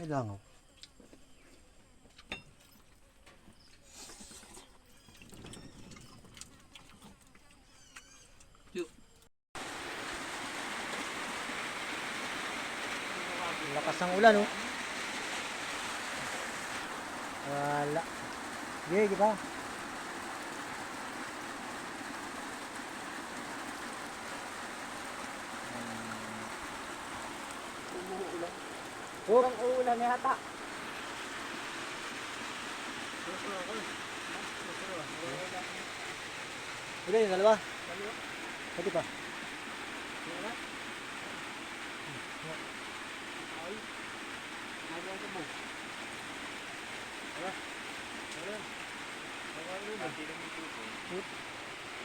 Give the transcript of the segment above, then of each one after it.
May langaw. Lakas ng ulan, oh. Wala. Sige, di ba? Oh, Ang uulan yata. Ilan yung dalawa? Pwede pa.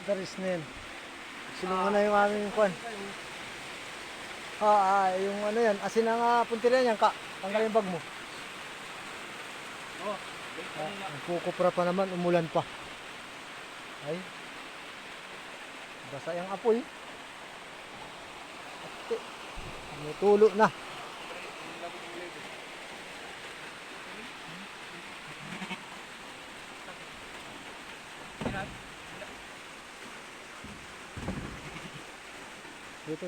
Daris na yan. Sinunga na yung aming kwan. Ah, ah, yung ano yan. Asin ang uh, puntiran yan, ka. Tanggalin yung bag mo. Oh, Ah, nagkukupra pa naman, umulan pa. Ay. Basa yung apoy. Ate. Tumutulo na. Dito.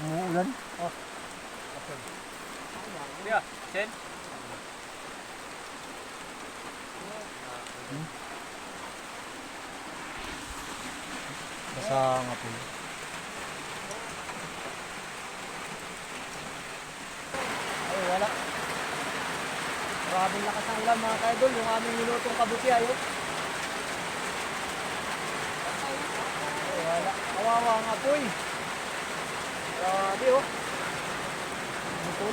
Umuulan. Oh. Kuya, Sen? Basa nga po. Ay, wala. Maraming lakas ng ulan mga kaidol. Yung aming minutong kabuti ayo. Ay, wala. Kawawa nga po eh. Grabe oh. Ay,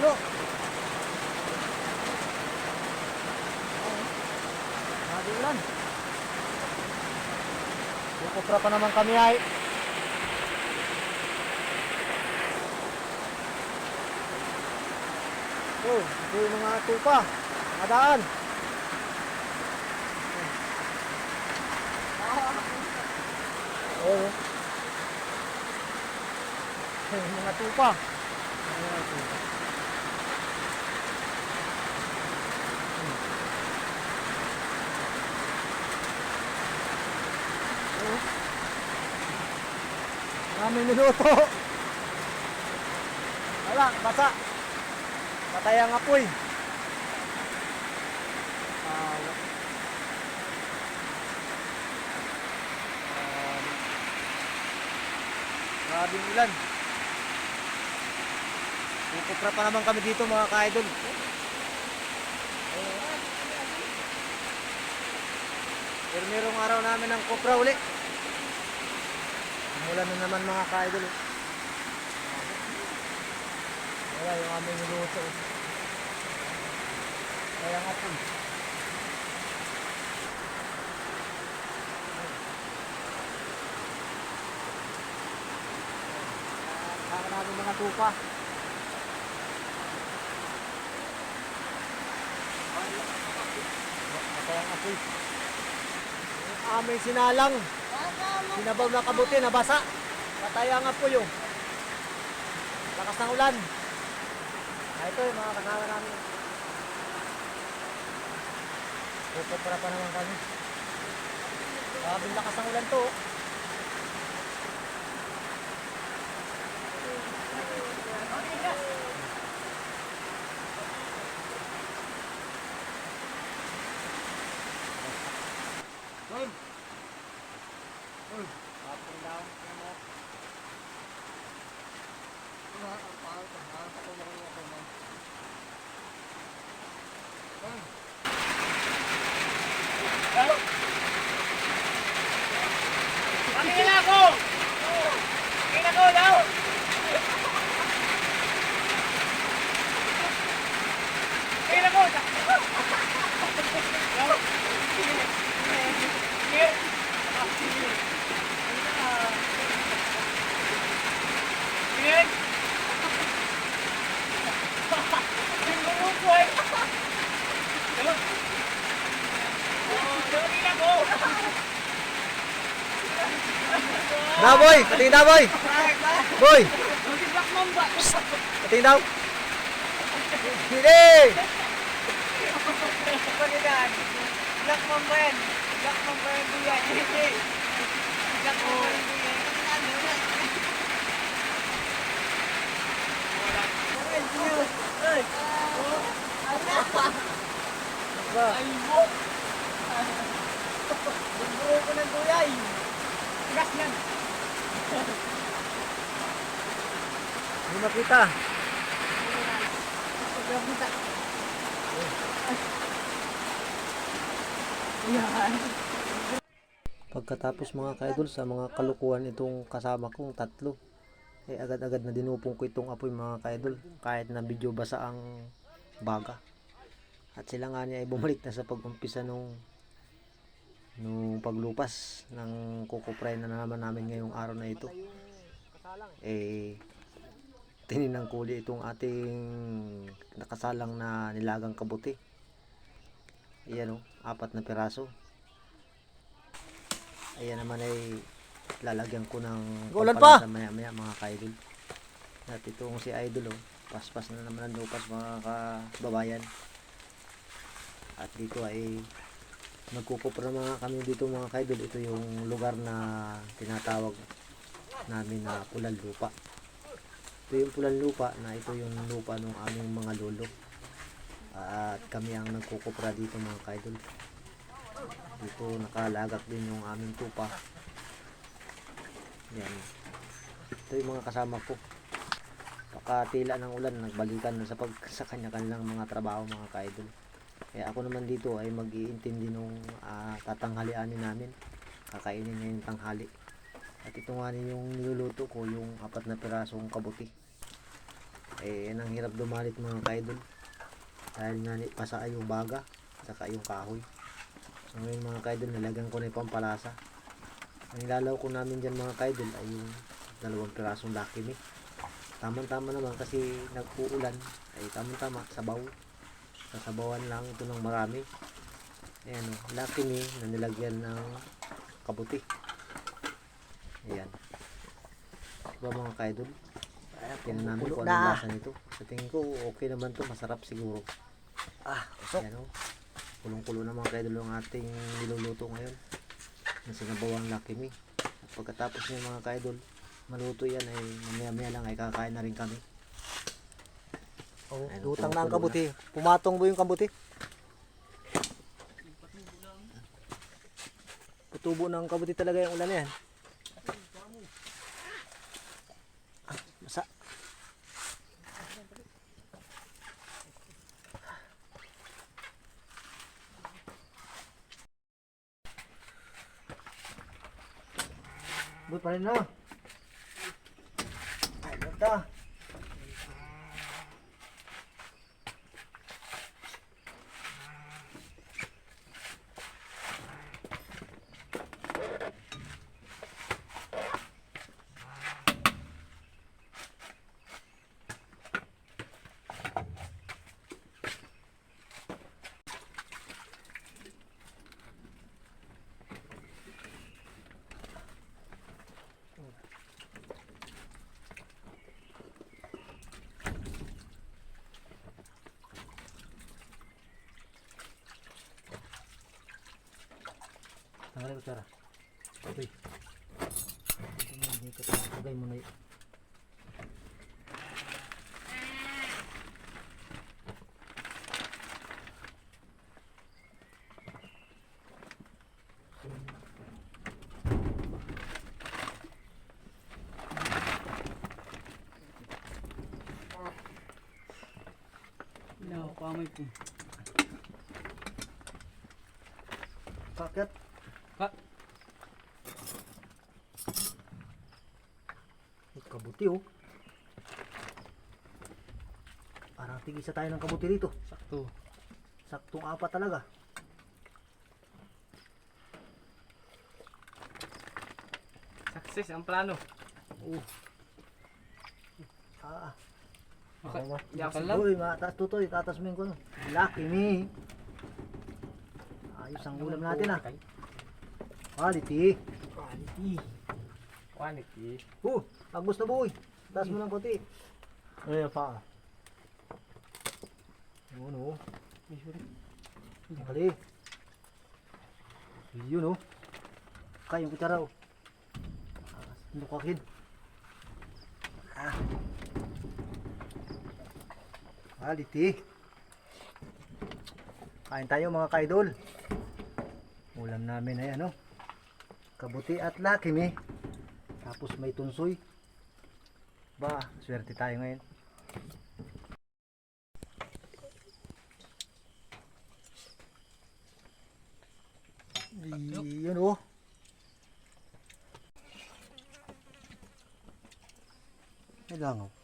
Grabe ulan. Kukupra pa naman kami ay. Oh, ito yung mga tupa. Mga daan. Oh. Yung mga tupa. Mga tupa. Maraming minuto. Wala, basa. Patay ang apoy. Wala. Ah, Grabing ulan. Pupupra pa naman kami dito mga ka-idol. Pero merong araw namin ng kupra uli. Umulan na naman mga ka-idol. eh. Wala yung aming niluto. eh. Kaya nga po. Saka namin mga tupa. Kaya nga po. Aming sinalang. Sinabaw na kabuti, nabasa. Pataya nga po yung. Lakas ng ulan. Ah, ito yung mga kasama namin. Pupupra pa naman kami. Grabing lakas ng ulan to. oh. Doon! Tapong daw. Ano? Ano ang pangit? Ang pangit ako na boy, patingin daw boy. Boy. Patingin daw. Hindi. Black Mamba yan. Black Mamba yan. Hindi. Black Mamba yan. Ano yan? Ay, Ay mo! Bumbuo ko ng gulay! Gas yan! Hindi makita. Pagkatapos mga kaidol sa mga kalukuhan itong kasama kong tatlo, eh agad-agad na dinupong ko itong apoy mga kaidol kahit na medyo basa ang baga. At sila nga niya ay bumalik na sa pag-umpisa nung nung paglupas ng kukupray na naman namin ngayong araw na ito. Eh tininang kuli itong ating nakasalang na nilagang kabuti. Ayan o, apat na piraso. Ayan naman ay lalagyan ko ng pampalasa maya maya mga ka-idol. At itong si idol oh, paspas na naman ang lupas mga kababayan. At dito ay nagkukupra mga kami dito mga ka-idol. Ito yung lugar na tinatawag namin na pulan lupa. Ito yung pulan lupa na ito yung lupa ng aming mga lolo. At kami ang nagkukupra dito mga ka-idol. Dito nakalagak din yung aming tupa. Yan. Ito yung mga kasama ko. Pakatila ng ulan, nagbalikan na sa pag sa kanya-kanilang mga trabaho mga ka-idol. Kaya ako naman dito ay mag-iintindi nung ah, tatanghalianin namin. Kakainin ngayong tanghali. At ito nga yung niluluto ko, yung apat na pirasong kabuti. Eh, yan ang hirap dumalit mga ka-idol. Dahil nga pasa yung baga, saka yung kahoy. So ngayon mga kaidol, nilagyan ko na yung pampalasa. Ang ilalaw ko namin dyan mga kaidol ay yung dalawang pirasong Lucky Me. Tamang-tama naman kasi nag-uulan ay tamang-tama, sabaw. Sasabawan lang ito ng marami. Ayan o, Lucky Me na nilagyan ng kabuti. Ayan. Diba mga kaidol? Tingnan namin kung anong lasa nito. Sa tingin ko, okay naman to Masarap siguro. Ah, usok. Ayan o. Kulong-kulo na mga kaidol ang ating niluluto ngayon. Na sinabawang Lucky Me. At pagkatapos niya mga kaidol, maluto yan ay mamaya-maya lang ay kakain na rin kami. Oh, Ayun, lutang na ang kabuti. Pumatong ba yung kabuti? Putubo ng kabuti talaga yung ulan na yan. Buti pa rin na. Ay, ganda. Tanggalin ko tara. Uy. Hindi ko tagay mo na yun. No, pamay po. Sakit. Ha? Ay, kabuti oh. Parang tigisa tayo ng kabuti rito. Sakto. Saktong apat talaga. Success ang plano. Oh. Ah. Okay. Awa. Yakal lang. Uy, mataas tutoy, tatasmin ko. Lucky me. Ayos ang ulam natin ah. Quality. Quality. Quality. Uh, agos na boy. Taas mo ng konti. Ayan pa. Yun oh. Kali. Yun oh. Kaya yung kutsara oh. Lukakin. Ah. Quality. Kain tayo mga kaidol. Ulam namin ay ano. Kabuti at lakimi. Tapos may tunsoy. Ba, swerte tayo ngayon. Yun oh. May langaw.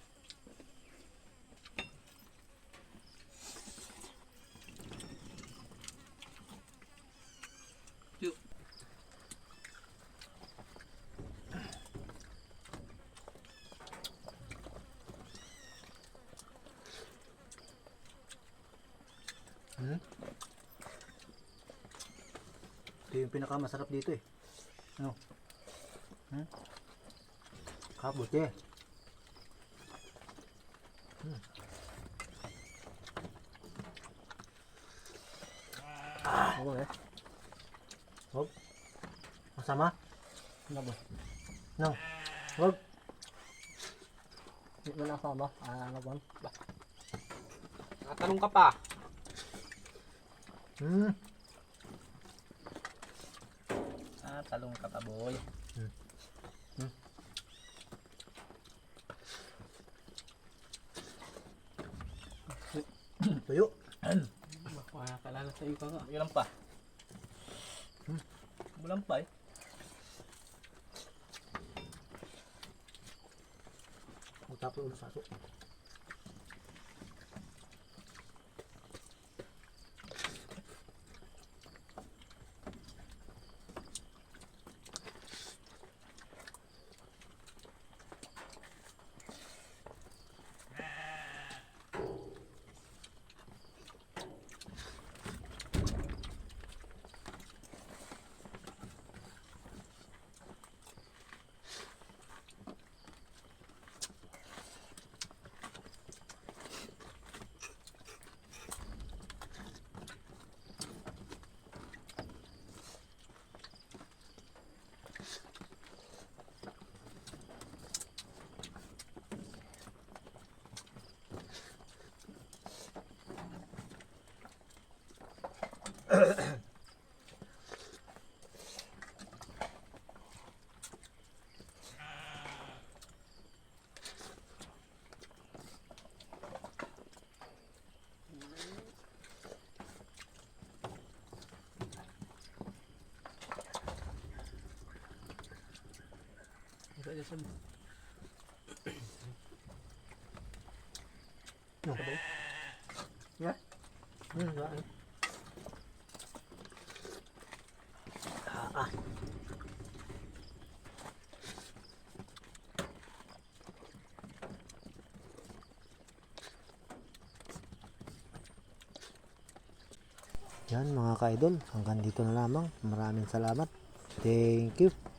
Pinakamasarap dito eh. Ano? Hmm? Kabuti eh. Hmm. Ah, ano eh? Huwag. Masama? Ano ba? No. Huwag. Hindi mo nasama. Ah, ano ba? Nakatanong ka pa. Hmm. Ah, talong ka pa, boy. Tuyo. Makakalala sa iyo ka nga. Ilan pa? Hmm. Bulan pa eh. Magtapos ulo sa aso. No. Ya. Hmm, enggak. Ah, ah. Yan mga ka-idol, hanggang dito na lamang. Maraming salamat. Thank you.